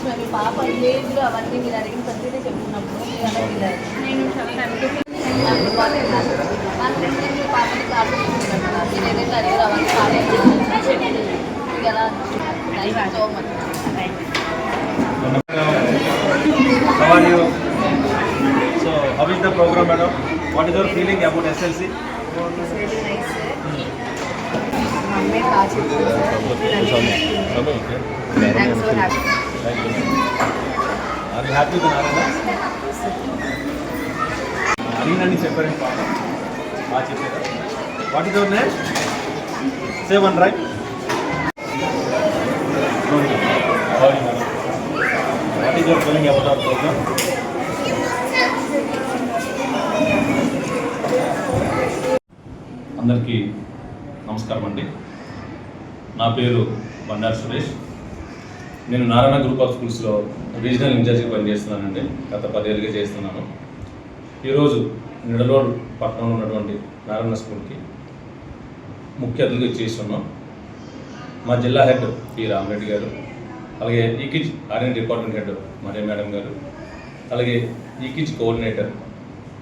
పాప ఏజ్లో అవన్నీ మీరు అడిగిన ప్రతిదీ చెప్తున్నప్పుడు మీరు అలా ఫీల్ అయ్యారు నేను చాలా కన్ఫ్యూజ్ మా ఫ్రెండ్ మీ పాపని క్లాస్ తీసుకుంటాను కదా మీరు ఏదైతే అడిగారో అవన్నీ ఫాలో మీకు ఎలా thank you so much How are you? So, how is the program, madam? What is your feeling about SLC? It's very nice sir మా అమ్మాయి బాగా చెప్తుంది sir I'm so happy Thank you. Are you happy అడిగినని చెప్పారండి పాప బాగా చెప్పారు what is your name say right what is your feeling about our program అందరికీ నమస్కారం అండి. నా పేరు బండారు సురేష్. నేను నారాయణ గ్రూప్ ఆఫ్ స్కూల్స్లో రీజనల్ ఇన్ఛార్జ్గా పనిచేస్తున్నానండి. గత పదేళ్ళుగా చేస్తున్నాను. ఈరోజు నిడలోడ్ పట్టణంలో ఉన్నటువంటి నారాయణ స్కూల్కి ముఖ్య అతిథిగా చేస్తున్నాం మా జిల్లా హెడ్ పి రామరెడ్డి గారు అలాగే ఈకిజ్ ఆర్ఎన్ డిపార్ట్మెంట్ హెడ్ మరియ మేడం గారు అలాగే ఈకిజ్ కోఆర్డినేటర్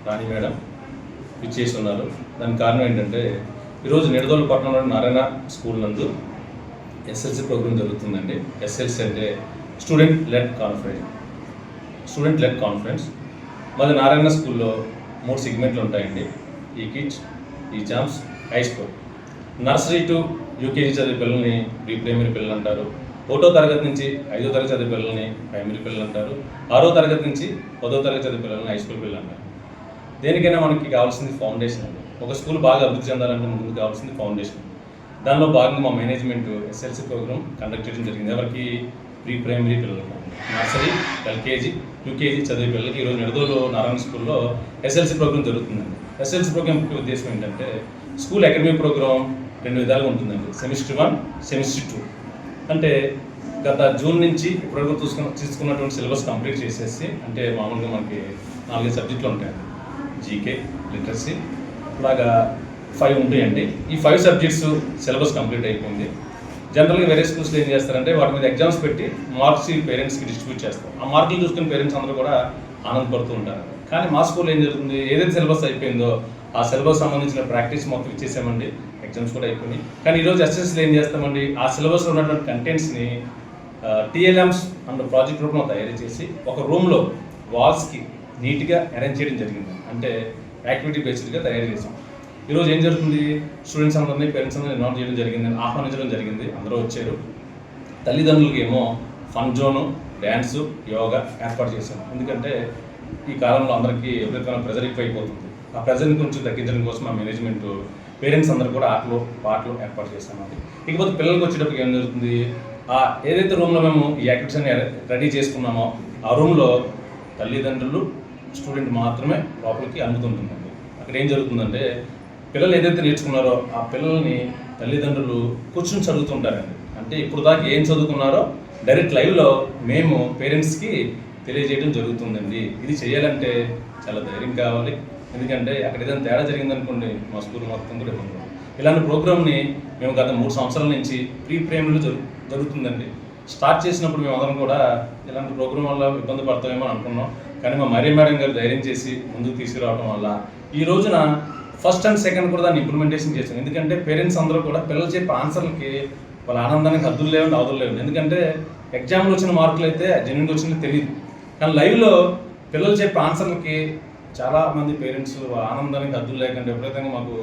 రాణి మేడం ఇచ్చేస్తున్నారు ఉన్నారు దానికి కారణం ఏంటంటే ఈరోజు నిడదోలు పట్టణంలో నారాయణ స్కూల్ నందు ఎస్ఎల్సి ప్రోగ్రామ్ జరుగుతుందండి. ఎస్ఎల్సి అంటే student led conference student led conference మాది నారాయణ స్కూల్లో మూడు సిగ్మెంట్లు ఉంటాయండి. EKidz eChamps high school nursery to UKG చదివే పిల్లల్ని ప్రీ ప్రైమరీ పిల్లలు అంటారు. ఒకటో తరగతి నుంచి ఐదో తరగతి చదివే పిల్లల్ని ప్రైమరీ పిల్లలు అంటారు. ఆరో తరగతి నుంచి పదో తరగతి చదివే పిల్లల్ని హై స్కూల్ పిల్లలు అంటారు. దేనికైనా మనకి కావాల్సింది ఫౌండేషన్ ఒక స్కూల్ బాగా అభివృద్ధి చెందాలంటే ముందు కావాల్సింది ఫౌండేషన్ దానిలో భాగంగా మా మేనేజ్మెంట్ ఎస్ఎల్సి ప్రోగ్రామ్ కండక్ట్ చేయడం జరిగింది. ఎవరికి ప్రీ ప్రైమరీ పిల్లలకు నర్సరీ ఎల్కేజీ యూకేజీ చదివే పిల్లలకి ఈరోజు నిడదోలు నారాయణ స్కూల్లో ఎస్ఎల్సి ప్రోగ్రామ్ జరుగుతుందండి. ఎస్ఎల్సి ప్రోగ్రామ్ ముఖ్య ఉద్దేశం ఏంటంటే స్కూల్ అకాడమిక్ ప్రోగ్రామ్ రెండు విధాలుగా ఉంటుందండి. Semester one semester two. అంటే గత జూన్ నుంచి ఇప్పటివరకు చూసుకున్న తీసుకున్నటువంటి సిలబస్ కంప్లీట్ చేసేసి అంటే మామూలుగా మనకి నాలుగైదు సబ్జెక్టులు ఉంటాయండి. జీకే లిటరసీ ఇలాగా ఫైవ్ ఉంటాయండి. ఈ ఫైవ్ సబ్జెక్ట్స్ సిలబస్ కంప్లీట్ అయిపోయింది. జనరల్గా వేరే స్కూల్స్లో ఏం చేస్తారంటే వాటి మీద ఎగ్జామ్స్ పెట్టి మార్క్స్ పేరెంట్స్కి డిస్ట్రిబ్యూట్ చేస్తారు. ఆ మార్కులు చూసుకుని పేరెంట్స్ అందరూ కూడా ఆనందపడుతూ ఉంటారు. కానీ మా స్కూల్లో ఏం జరుగుతుంది? ఏదైతే సిలబస్ అయిపోయిందో ఆ సిలబస్ సంబంధించిన ప్రాక్టీస్ మొత్తం ఇచ్చేసామండి. ఎగ్జామ్స్ కూడా అయిపోయినాయి. కానీ ఈరోజు ఎస్ఎస్సీలో ఏం చేస్తామండి? ఆ సిలబస్లో ఉన్నటువంటి కంటెంట్స్ని టీఎల్ఎమ్స్ అండ్ ప్రాజెక్ట్ రూపంలో తయారు చేసి ఒక రూమ్లో వాల్స్కి నీట్గా అరేంజ్ చేయడం జరిగింది. అంటే యాక్టివిటీ బేస్డ్గా తయారు చేసాం. ఈరోజు ఏం జరుగుతుంది? స్టూడెంట్స్ అందరినీ పేరెంట్స్ అందరినీ ఇన్వాల్వ్ చేయడం జరిగింది ఆహ్వానించడం జరిగింది. అందరూ వచ్చారు. తల్లిదండ్రులకి ఏమో ఫన్ జోను డ్యాన్సు యోగా ఏర్పాటు చేశాను ఎందుకంటే ఈ కాలంలో అందరికీ ఎవరికైనా ప్రెజర్ ఎక్కువ అయిపోతుంది ఆ ప్రెజర్ని కొంచెం తగ్గించడం కోసం మా మేనేజ్మెంట్ పేరెంట్స్ అందరూ కూడా ఆటలు పాటలు ఏర్పాటు చేశామండి ఇకపోతే పిల్లలకి వచ్చేటప్పుడు ఏం జరుగుతుంది? ఆ ఏదైతే రూమ్లో మేము ఈ యాక్టివిటీస్ అని రెడీ చేసుకున్నామో ఆ రూమ్లో తల్లిదండ్రులు స్టూడెంట్ మాత్రమే లోపలికి అందుతుంటుందండి అక్కడ ఏం జరుగుతుందంటే పిల్లలు ఏదైతే నేర్చుకున్నారో ఆ పిల్లల్ని తల్లిదండ్రులు కూర్చుని చదువుతుంటారండి. అంటే ఇప్పుడు దాకా ఏం చదువుకున్నారో డైరెక్ట్ లైవ్లో మేము పేరెంట్స్కి తెలియజేయడం జరుగుతుందండి. ఇది చేయాలంటే చాలా ధైర్యం కావాలి. ఎందుకంటే అక్కడ ఏదైనా తేడా జరిగిందనుకోండి మా స్కూల్ మొత్తం కూడా ఇబ్బంది ఇలాంటి ప్రోగ్రామ్ని మేము గత మూడు సంవత్సరాల నుంచి ప్రీ ప్రేమలో జరుగు జరుగుతుందండి. స్టార్ట్ చేసినప్పుడు మేము అందరం కూడా ఇలాంటి ప్రోగ్రామ్ వల్ల ఇబ్బంది పడతామేమో అనుకున్నాం. కానీ మా మరీ మేడం గారు ధైర్యం చేసి ముందుకు తీసుకురావడం వల్ల ఈ రోజున ఫస్ట్ అండ్ సెకండ్ కూడా దాన్ని ఇంప్లిమెంటేషన్ చేశాను ఎందుకంటే పేరెంట్స్ అందరూ కూడా పిల్లలు చెప్పే ఆన్సర్లకి వాళ్ళ ఆనందానికి హద్దులు లేవండి అవధులు లేవండి. ఎందుకంటే ఎగ్జామ్లో వచ్చిన మార్కులు అయితే జెన్యున్గా వచ్చింది తెలియదు కానీ లైవ్లో పిల్లలు చెప్పే ఆన్సర్లకి చాలా మంది పేరెంట్స్ ఆనందానికి హద్దులు లేకుండా. విపరీతంగా మాకు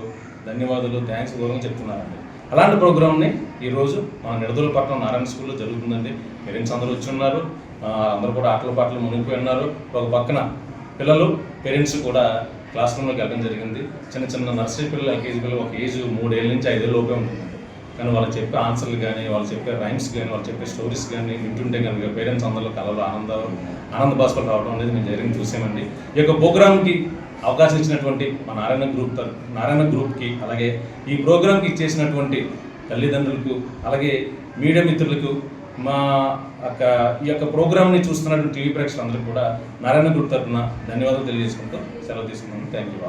ధన్యవాదాలు థ్యాంక్స్ గౌరవం చెప్తున్నారండి. అలాంటి ప్రోగ్రామ్ని ఈరోజు మన నిడదల పట్నం నారాయణ స్కూల్లో జరుగుతుందండి. పేరెంట్స్ అందరూ వచ్చి ఉన్నారు. అందరూ కూడా ఆటల పాటలు మునిగిపోయి ఉన్నారు. ఒక పక్కన పిల్లలు పేరెంట్స్ కూడా క్లాస్ రూమ్లోకి వెళ్ళడం జరిగింది. చిన్న చిన్న నర్సరీ పిల్లలు ఎల్కేజీ పిల్లలు ఒక ఏజ్ మూడేళ్ళ నుంచి ఐదేళ్ళ లోపే ఉంటుంది కానీ వాళ్ళు చెప్పే ఆన్సర్లు కానీ వాళ్ళు చెప్పే రైమ్స్ కానీ వాళ్ళు చెప్పే స్టోరీస్ కానీ వింటుంటే కనుక పేరెంట్స్ అందరిలో కళలు ఆనంద ఆనంద భాస్కర్ రావడం అనేది మేము జరిగింది చూసామండి. ఈ యొక్క ప్రోగ్రామ్కి అవకాశం ఇచ్చినటువంటి మా నారాయణ గ్రూప్ తర- నారాయణ గ్రూప్కి అలాగే ఈ ప్రోగ్రామ్కి ఇచ్చేసినటువంటి తల్లిదండ్రులకు అలాగే మీడియా మిత్రులకు మా యొక్క ఈ యొక్క ప్రోగ్రామ్ని చూస్తున్నటువంటి టీవీ ప్రేక్షకులందరికీ కూడా నారాయణ గురు తరఫున ధన్యవాదాలు తెలియజేసుకుంటూ సెలవు తీసుకున్నాను థ్యాంక్ యూ